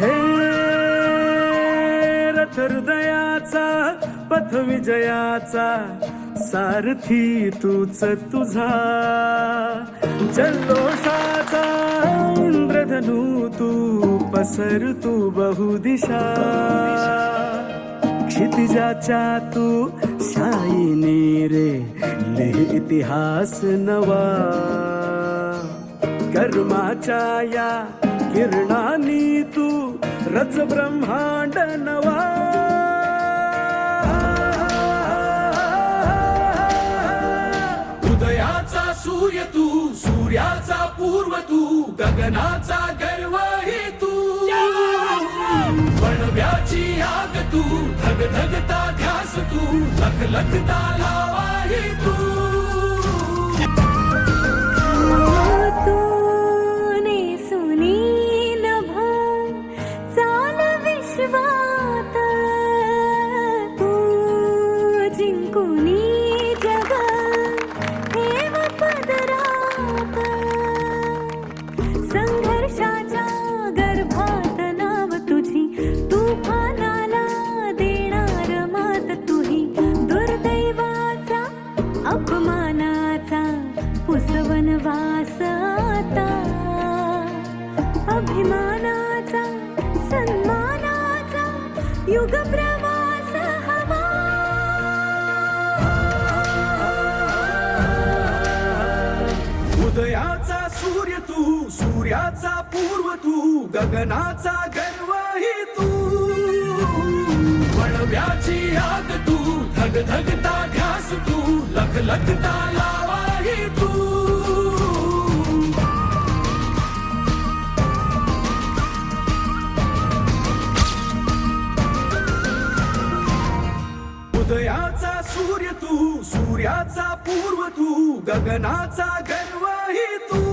हे रथ हृदयाचा पथ विजयाचा सारथी तूच तुझा. जल्लोषाचा इंद्रधनु तू पसर तू बहुदिशा. क्षितिजाच्या तू शाईने रे इतिहास नवा. कर्माच्या या किरणानी तू रच ब्रह्मांड नवा उदयाचा सूर्य तू सूर्याचा पूर्व तू गगनाचा गर्व ही तू. बनव्याची आग तू धग धगता ध्यास तू लख उदयाचा सूर्य तू सूर्याचा पूर्व तू गगनाचा गर्व ही तू. बनव्याची आग तू धग धगता ध्यास तू लख लखता लावा ही तू. उदयाचा सूर्य तू सूर्याचा पूर्व तू गगनाचा गर्व ही तू.